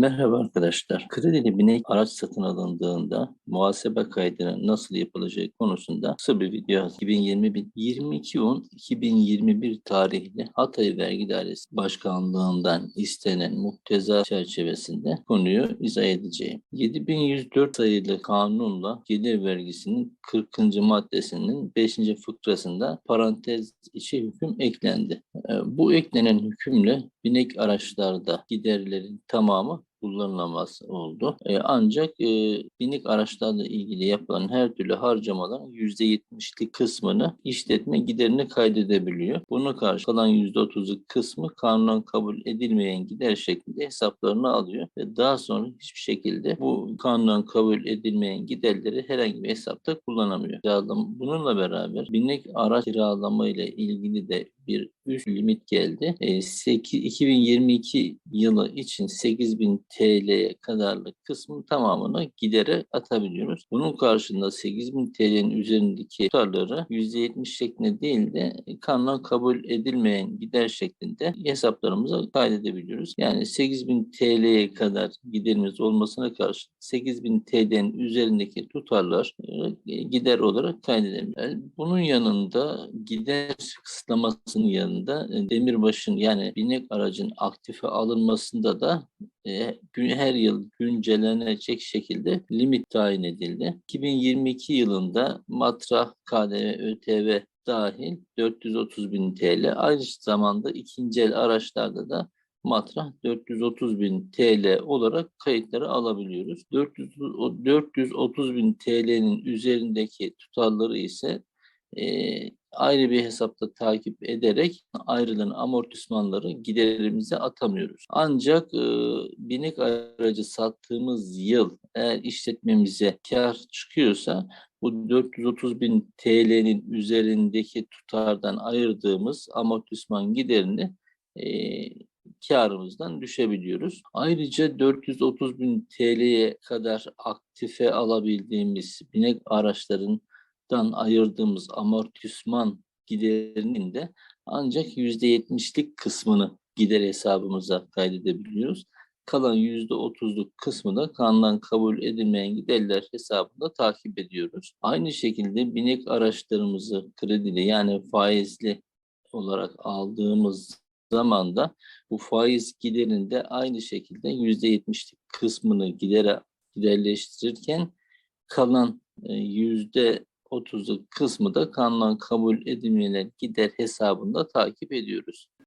Merhaba arkadaşlar. Kredili binek araç satın alındığında muhasebe kaydının nasıl yapılacağı konusunda kısa bir video hazırladım. 2021 22 10 2021 tarihli Hatay Vergi Dairesi Başkanlığından istenen mukteza çerçevesinde konuyu izah edeceğim. 7104 sayılı kanunla gelir vergisinin 40. maddesinin 5. fıkrasında parantez içi hüküm eklendi. Ee, Bu eklenen hükümle binek araçlarda giderlerin tamamı kullanılamaz oldu. E, ancak e, binik araçlarla ilgili yapılan her türlü harcamaların %70'lik kısmını işletme giderini kaydedebiliyor. Buna karşı kalan %30'luk kısmı kanunen kabul edilmeyen gider şeklinde hesaplarını alıyor ve daha sonra hiçbir şekilde bu kanunen kabul edilmeyen giderleri herhangi bir hesapta kullanamıyor. Bununla beraber binek araç kiralama ile ilgili de bir üst limit geldi. E, 8, 2022 yılı için 8000 TL'ye kadarlık kısmın tamamını gidere atabiliyoruz. Bunun karşında 8000 TL'nin üzerindeki tutarları %70 şeklinde değil de kanunen kabul edilmeyen gider şeklinde hesaplarımıza kaydedebiliyoruz. Yani 8000 TL'ye kadar giderimiz olmasına karşı 8000 TL'nin üzerindeki tutarlar e, gider olarak kaydedebiliriz. Yani bunun yanında gider kısıtlamasının yanında e, demirbaşın yani binek aracın aktife alınmasında da e, gün- her yıl güncellenecek şekilde limit tayin edildi. 2022 yılında matrah, KDV, ÖTV dahil 430 bin TL. Aynı zamanda ikinci el araçlarda da matrah 430 bin TL olarak kayıtları alabiliyoruz. 400, o 430 bin TL'nin üzerindeki tutarları ise e, ayrı bir hesapta takip ederek ayrılan amortismanları giderimize atamıyoruz. Ancak e, binek aracı sattığımız yıl eğer işletmemize kar çıkıyorsa bu 430 bin TL'nin üzerindeki tutardan ayırdığımız amortisman giderini e, karımızdan düşebiliyoruz. Ayrıca 430 bin TL'ye kadar aktife alabildiğimiz binek araçlarından ayırdığımız amortisman giderinin de ancak %70'lik kısmını gider hesabımıza kaydedebiliyoruz. Kalan %30'luk kısmı da kanundan kabul edilmeyen giderler hesabında takip ediyoruz. Aynı şekilde binek araçlarımızı kredili yani faizli olarak aldığımız zaman da bu faiz giderinde aynı şekilde %70'lik kısmını gidere giderleştirirken kalan e, yüzde %30'luk kısmı da kanunen kabul edilmeyen gider hesabında takip ediyoruz.